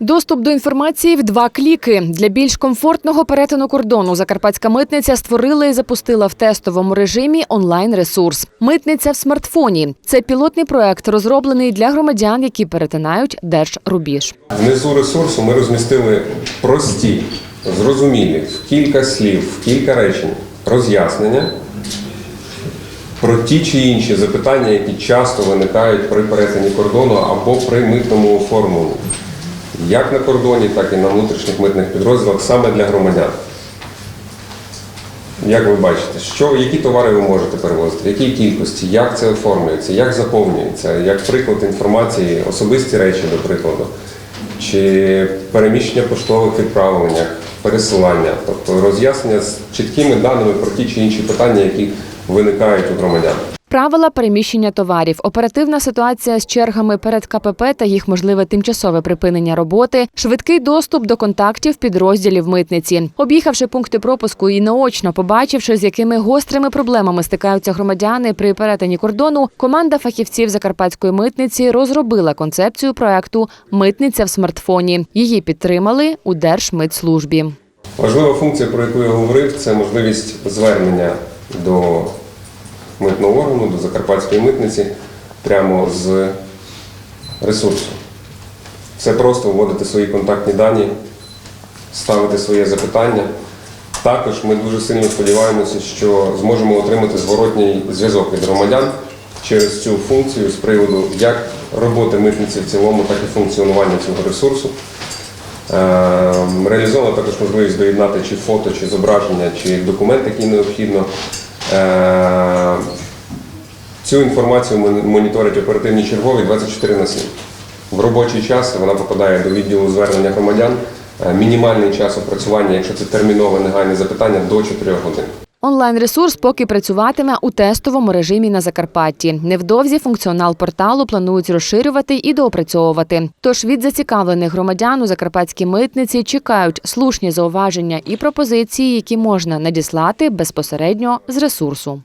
Доступ до інформації в два кліки. Для більш комфортного перетину кордону Закарпатська митниця створила і запустила в тестовому режимі онлайн-ресурс. Митниця в смартфоні. Це пілотний проект, розроблений для громадян, які перетинають держрубіж. Внизу ресурсу ми розмістили прості, зрозумілі, в кілька слів, в кілька речень роз'яснення про ті чи інші запитання, які часто виникають при перетині кордону або при митному оформленні. Як на кордоні, так і на внутрішніх митних підрозділах саме для громадян. Як ви бачите, що, які товари ви можете перевозити, в якій кількості, як це оформлюється, як заповнюється, як приклад інформації, особисті речі, до прикладу, чи переміщення поштових відправленнях, пересилання, тобто роз'яснення з чіткими даними про ті чи інші питання, які виникають у громадян. Правила переміщення товарів, оперативна ситуація з чергами перед КПП та їх можливе тимчасове припинення роботи, швидкий доступ до контактів підрозділів митниці. Об'їхавши пункти пропуску і наочно побачивши, з якими гострими проблемами стикаються громадяни при перетині кордону, команда фахівців закарпатської митниці розробила концепцію проекту Митниця в смартфоні. Її підтримали у Держмитслужбі. Важлива функція, про яку я говорив, це можливість звернення до митного органу, до закарпатської митниці прямо з ресурсу. Все просто вводити свої контактні дані, ставити своє запитання. Також ми дуже сильно сподіваємося, що зможемо отримати зворотній зв'язок від громадян через цю функцію з приводу як роботи митниці в цілому, так і функціонування цього ресурсу. Е, Реалізована також можливість доєднати чи фото, чи зображення, чи документ, який необхідно. Е, Цю інформацію моніторить оперативні чергові 24 на 7. В робочий час вона попадає до відділу звернення громадян. Е, Мінімальний час опрацювання, якщо це термінове негайне запитання, до 4 годин. Онлайн-ресурс поки працюватиме у тестовому режимі на Закарпатті. Невдовзі функціонал порталу планують розширювати і доопрацьовувати. Тож від зацікавлених громадян у закарпатській митниці чекають слушні зауваження і пропозиції, які можна надіслати безпосередньо з ресурсу.